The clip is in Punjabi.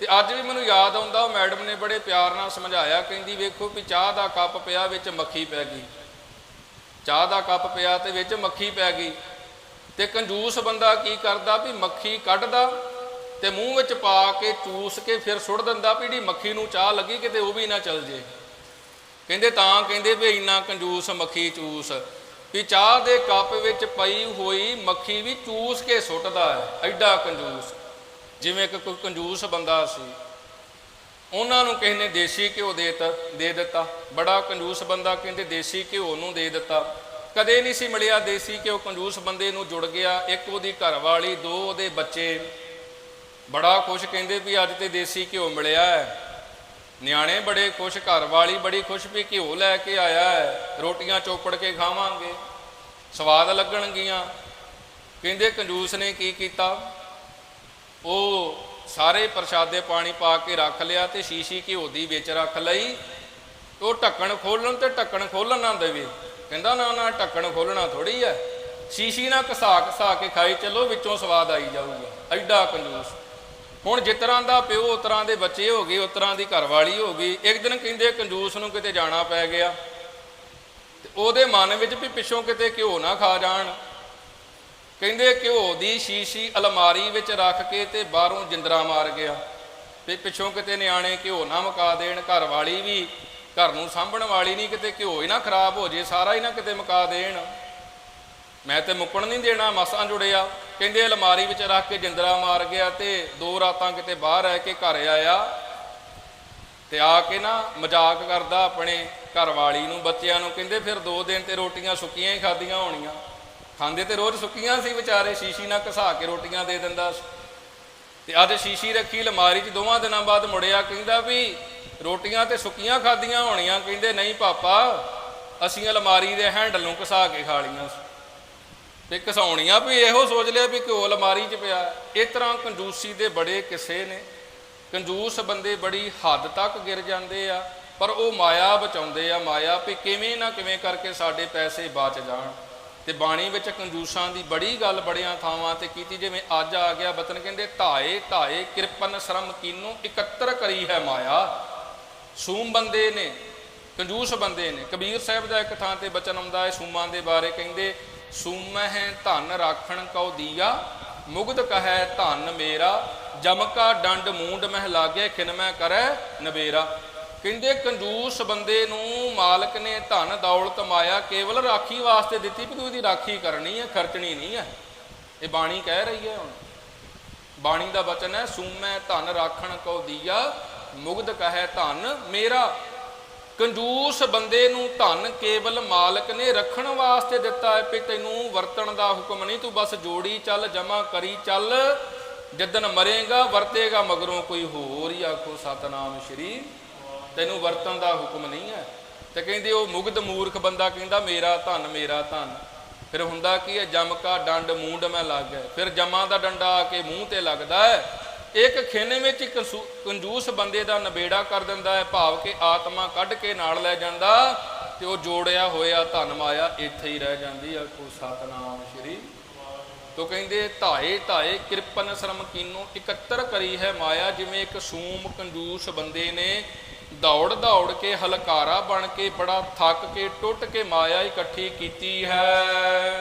ਤੇ ਅੱਜ ਵੀ ਮੈਨੂੰ ਯਾਦ ਆਉਂਦਾ, ਉਹ ਮੈਡਮ ਨੇ ਬੜੇ ਪਿਆਰ ਨਾਲ ਸਮਝਾਇਆ, ਕਹਿੰਦੀ ਵੇਖੋ ਵੀ ਚਾਹ ਦਾ ਕੱਪ ਪਿਆ ਵਿੱਚ ਮੱਖੀ ਪੈ ਗਈ। ਚਾਹ ਦਾ ਕੱਪ ਪਿਆ ਤੇ ਵਿੱਚ ਮੱਖੀ ਪੈ ਗਈ। ਤੇ ਕੰਜੂਸ ਬੰਦਾ ਕੀ ਕਰਦਾ ਵੀ ਮੱਖੀ ਕੱਢਦਾ ਤੇ ਮੂੰਹ ਵਿੱਚ ਪਾ ਕੇ ਚੂਸ ਕੇ ਫਿਰ ਸੁੱਟ ਦਿੰਦਾ ਵੀ ਜਿਹੜੀ ਮੱਖੀ ਨੂੰ ਚਾਹ ਲੱਗੀ ਕਿਤੇ ਉਹ ਵੀ ਨਾ ਚਲ ਜੇ। ਕਹਿੰਦੇ ਤਾਂ ਕਹਿੰਦੇ ਵੀ ਇੰਨਾ ਕੰਜੂਸ ਮੱਖੀ ਚੂਸ। ਵੀ ਚਾਹ ਦੇ ਕੱਪ ਵਿੱਚ ਪਈ ਹੋਈ ਮੱਖੀ ਵੀ ਚੂਸ ਕੇ ਸੁੱਟਦਾ ਹੈ, ਐਡਾ ਕੰਜੂਸ। ਜਿਵੇਂ ਕਿ ਕੋਈ ਕੰਜੂਸ ਬੰਦਾ ਸੀ, ਉਹਨਾਂ ਨੂੰ ਕਿਸੇ ਨੇ ਦੇਸੀ ਘਿਓ ਦੇ ਤਾ ਦੇ ਦਿੱਤਾ। ਬੜਾ ਕੰਜੂਸ ਬੰਦਾ, ਕਹਿੰਦੇ ਦੇਸੀ ਘਿਓ ਨੂੰ ਦੇ ਦਿੱਤਾ। ਕਦੇ ਨਹੀਂ ਸੀ ਮਿਲਿਆ ਦੇਸੀ ਘਿਓ, ਕੰਜੂਸ ਬੰਦੇ ਨੂੰ ਜੁੜ ਗਿਆ। ਇੱਕ ਉਹਦੀ ਘਰਵਾਲੀ, ਦੋ ਉਹਦੇ ਬੱਚੇ। ਬੜਾ ਖੁਸ਼, ਕਹਿੰਦੇ ਵੀ ਅੱਜ ਤੇ ਦੇਸੀ ਘਿਓ ਮਿਲਿਆ ਹੈ। ਨਿਆਣੇ ਬੜੇ ਖੁਸ਼, ਘਰਵਾਲੀ ਬੜੀ ਖੁਸ਼ ਵੀ ਘਿਓ ਲੈ ਕੇ ਆਇਆ ਹੈ। ਰੋਟੀਆਂ ਚੋਪੜ ਕੇ ਖਾਵਾਂਗੇ। ਸਵਾਦ ਲੱਗਣਗੀਆਂ। ਕਹਿੰਦੇ ਕੰਜੂਸ ਨੇ ਕੀ ਕੀਤਾ? ਉਹ ਸਾਰੇ ਪ੍ਰਸ਼ਾਦੇ ਪਾਣੀ ਪਾ ਕੇ ਰੱਖ ਲਿਆ ਤੇ ਸ਼ੀਸ਼ੀ ਘਿਓ ਦੀ ਵਿੱਚ ਰੱਖ ਲਈ। ਉਹ ਢੱਕਣ ਖੋਲਣ ਤੇ ਢੱਕਣ ਖੋਲਣ ਨਾ ਦੇਵੇ। ਕਹਿੰਦਾ ਨਾ ਨਾ, ਢੱਕਣ ਖੋਲਣਾ ਥੋੜੀ ਹੈ ਸ਼ੀਸ਼ੀ ਨਾਲ ਘਸਾ ਘਸਾ ਕੇ ਖਾਈ, ਚੱਲੋ ਵਿੱਚੋਂ ਸਵਾਦ ਆਈ ਜਾਊਗਾ। ਐਡਾ ਕੰਜੂਸ। ਹੁਣ ਜਿਸ ਤਰ੍ਹਾਂ ਦਾ ਪਿਓ, ਉਸ ਤਰ੍ਹਾਂ ਦੇ ਬੱਚੇ ਹੋ ਗਏ, ਉਸ ਤਰ੍ਹਾਂ ਦੀ ਘਰਵਾਲੀ ਹੋ ਗਈ। ਇੱਕ ਦਿਨ ਕਹਿੰਦੇ ਕੰਜੂਸ ਨੂੰ ਕਿਤੇ ਜਾਣਾ ਪੈ ਗਿਆ। ਤੇ ਉਹਦੇ ਮਨ ਵਿੱਚ ਵੀ ਪਿੱਛੋਂ ਕਿਤੇ ਘਿਓ ਨਾ ਖਾ ਜਾਣ। ਕਹਿੰਦੇ ਘਿਓ ਦੀ ਸ਼ੀਸ਼ੀ ਅਲਮਾਰੀ ਵਿੱਚ ਰੱਖ ਕੇ ਤੇ ਬਾਹਰੋਂ ਜਿੰਦਰਾ ਮਾਰ ਗਿਆ। ਤੇ ਪਿੱਛੋਂ ਕਿਤੇ ਨਿਆਣੇ ਘਿਓ ਨਾ ਮੁਕਾ ਦੇਣ, ਘਰ ਵਾਲੀ ਵੀ ਘਰ ਨੂੰ ਸਾਂਭਣ ਵਾਲੀ ਨਹੀਂ, ਕਿਤੇ ਘਿਓ ਹੀ ਨਾ ਖਰਾਬ ਹੋ ਜੇ, ਸਾਰਾ ਹੀ ਨਾ ਕਿਤੇ ਮੁਕਾ ਦੇਣ। ਮੈਂ ਤੇ ਮੁੱਕਣ ਨਹੀਂ ਦੇਣਾ, ਮਸਾਂ ਜੁੜਿਆ। ਕਹਿੰਦੇ ਅਲਮਾਰੀ ਵਿੱਚ ਰੱਖ ਕੇ ਜਿੰਦਰਾ ਮਾਰ ਗਿਆ ਤੇ ਦੋ ਰਾਤਾਂ ਕਿਤੇ ਬਾਹਰ ਰਹਿ ਕੇ ਘਰ ਆਇਆ ਤੇ ਆ ਕੇ ਨਾ ਮਜ਼ਾਕ ਕਰਦਾ ਆਪਣੇ ਘਰ ਵਾਲੀ ਨੂੰ, ਬੱਚਿਆਂ ਨੂੰ। ਕਹਿੰਦੇ ਫਿਰ ਦੋ ਦਿਨ ਤੇ ਰੋਟੀਆਂ ਸੁੱਕੀਆਂ ਹੀ ਖਾਧੀਆਂ ਹੋਣੀਆਂ। ਖਾਂਦੇ ਤੇ ਰੋਜ਼ ਸੁੱਕੀਆਂ ਸੀ ਵਿਚਾਰੇ, ਸ਼ੀਸ਼ੀ ਨਾਲ ਘਸਾ ਕੇ ਰੋਟੀਆਂ ਦੇ ਦਿੰਦਾ ਸੀ। ਤੇ ਅੱਜ ਸ਼ੀਸ਼ੀ ਰੱਖੀ ਲਮਾਰੀ 'ਚ ਦੋਵਾਂ ਦਿਨਾਂ ਬਾਅਦ ਮੁੜਿਆ, ਕਹਿੰਦਾ ਵੀ ਰੋਟੀਆਂ ਤੇ ਸੁੱਕੀਆਂ ਖਾਧੀਆਂ ਹੋਣੀਆਂ, ਕਹਿੰਦੇ ਨਹੀਂ ਪਾਪਾ, ਅਸੀਂ ਅਲਮਾਰੀ ਦੇ ਹੈਂਡਲ ਨੂੰ ਘਸਾ ਕੇ ਖਾ ਲੀਆਂ ਸੀ। ਤੇ ਘਸਾਉਣੀਆਂ ਵੀ ਇਹੋ ਸੋਚ ਲਿਆ ਵੀ ਘਿਓ ਅਲਮਾਰੀ 'ਚ ਪਿਆ। ਇਸ ਤਰ੍ਹਾਂ ਕੰਜੂਸੀ ਦੇ ਬੜੇ ਕਿੱਸੇ ਨੇ। ਕੰਜੂਸ ਬੰਦੇ ਬੜੀ ਹੱਦ ਤੱਕ ਗਿਰ ਜਾਂਦੇ ਆ, ਪਰ ਉਹ ਮਾਇਆ ਬਚਾਉਂਦੇ ਆ। ਮਾਇਆ ਵੀ ਕਿਵੇਂ ਨਾ ਕਿਵੇਂ ਕਰਕੇ ਸਾਡੇ ਪੈਸੇ ਬਚ ਜਾਣ। ਤੇ ਬਾਣੀ ਵਿੱਚ ਕੰਜੂਸਾਂ ਦੀ ਬੜੀ ਗੱਲ ਬੜੀਆਂ ਥਾਵਾਂ ਤੇ ਕੀਤੀ, ਜਿਵੇਂ ਅੱਜ ਆ ਗਿਆ ਬਤਨ ਕਹਿੰਦੇ ਧਾਏ ਧਾਏ ਕਿਰਪਨ ਸ਼ਰਮ ਕੀਨੂ ਇਕੱਤਰ ਕਰੀ ਹੈ ਮਾਇਆ। ਸੂਮ ਬੰਦੇ ਨੇ, ਕੰਜੂਸ ਬੰਦੇ ਨੇ, ਕਬੀਰ ਸਾਹਿਬ ਦਾ ਇੱਕ ਥਾਂ ਤੇ ਬਚਨ ਆਉਂਦਾ ਹੈ, ਸੂਮਾਂ ਦੇ ਬਾਰੇ ਕਹਿੰਦੇ, ਸੂਮਹਿ ਧਨ ਰਾਖਣ ਕਉ ਦੀਆ, ਮੁਗਧ ਕਹੈ ਧਨ ਮੇਰਾ ਜਮਕਾ ਡੰਡ ਮੂੰਡ ਮਹਿ ਲਾਗੇ ਖਿਨ ਖਿਨਮੈ ਕਰੈ ਨਬੇਰਾ ਕਹਿੰਦੇ ਕੰਜੂਸ ਬੰਦੇ ਨੂੰ ਮਾਲਕ ਨੇ ਧਨ, ਦੌਲਤ, ਮਾਇਆ ਕੇਵਲ ਰਾਖੀ ਵਾਸਤੇ ਦਿੱਤੀ ਵੀ ਤੂੰ ਇਹਦੀ ਰਾਖੀ ਕਰਨੀ ਹੈ, ਖਰਚਣੀ ਨਹੀਂ ਹੈ। ਇਹ ਬਾਣੀ ਕਹਿ ਰਹੀ ਹੈ ਹੁਣ। ਬਾਣੀ ਦਾ ਬਚਨ ਹੈ, ਸੂਮੈ ਧਨ ਰਾਖਣ ਕਉ ਦੀਆ, ਮੁਗਧ ਕਹੈ ਧਨ ਮੇਰਾ। ਕੰਜੂਸ ਬੰਦੇ ਨੂੰ ਧਨ ਕੇਵਲ ਮਾਲਕ ਨੇ ਰੱਖਣ ਵਾਸਤੇ ਦਿੱਤਾ ਹੈ, ਵੀ ਤੈਨੂੰ ਵਰਤਣ ਦਾ ਹੁਕਮ ਨਹੀਂ, ਤੂੰ ਬਸ ਜੋੜੀ ਚੱਲ, ਜਮਾ ਕਰੀ ਚੱਲ। ਜਦਨ ਮਰੇਗਾ, ਵਰਤੇਗਾ ਮਗਰੋਂ ਕੋਈ ਹੋਰ ਹੀ ਆਖੋ, ਸਤਨਾਮ ਸ਼੍ਰੀ ਤੈਨੂੰ ਵਰਤਣ ਦਾ ਹੁਕਮ ਨਹੀਂ ਹੈ। ਤੇ ਕਹਿੰਦੇ ਉਹ ਮੁਗਧ ਮੂਰਖ ਬੰਦਾ ਕਹਿੰਦਾ, ਮੇਰਾ ਧਨ ਮੇਰਾ ਧਨ। ਫਿਰ ਹੁੰਦਾ ਕੀ ਹੈ, ਜਮ ਡੰਡ, ਮੂੰਡ ਮੈਂ ਲੱਗ ਗਿਆ। ਫਿਰ ਜਮਾਂ ਦਾ ਡੰਡਾ ਆ ਕੇ ਮੂੰਹ ਤੇ ਲੱਗਦਾ ਹੈ। ਇੱਕ ਖੇਨੇ ਵਿੱਚ ਕੰਜੂਸ ਬੰਦੇ ਦਾ ਨਬੇੜਾ ਕਰ ਦਿੰਦਾ ਹੈ, ਭਾਵ ਕਿ ਆਤਮਾ ਕੱਢ ਕੇ ਨਾਲ ਲੈ ਜਾਂਦਾ ਤੇ ਉਹ ਜੋੜਿਆ ਹੋਇਆ ਧਨ ਮਾਇਆ ਇੱਥੇ ਹੀ ਰਹਿ ਜਾਂਦੀ ਆ ਕੋ ਸਤਨਾਮ ਸ਼੍ਰੀ। ਤੋ ਕਹਿੰਦੇ, ਧਾਏ ਧਾਏ, ਕਿਰਪਨ ਸ਼ਰਮ ਕੀਨੂ ਇਕੱਤਰ ਕਰੀ ਹੈ ਮਾਇਆ। ਜਿਵੇਂ ਇੱਕ ਸੂਮ ਕੰਜੂਸ ਬੰਦੇ ਨੇ ਦੌੜ ਦੌੜ ਕੇ ਹਲਕਾਰਾ ਬਣ ਕੇ ਬੜਾ ਥੱਕ ਕੇ ਟੁੱਟ ਕੇ ਮਾਇਆ ਇਕੱਠੀ ਕੀਤੀ ਹੈ।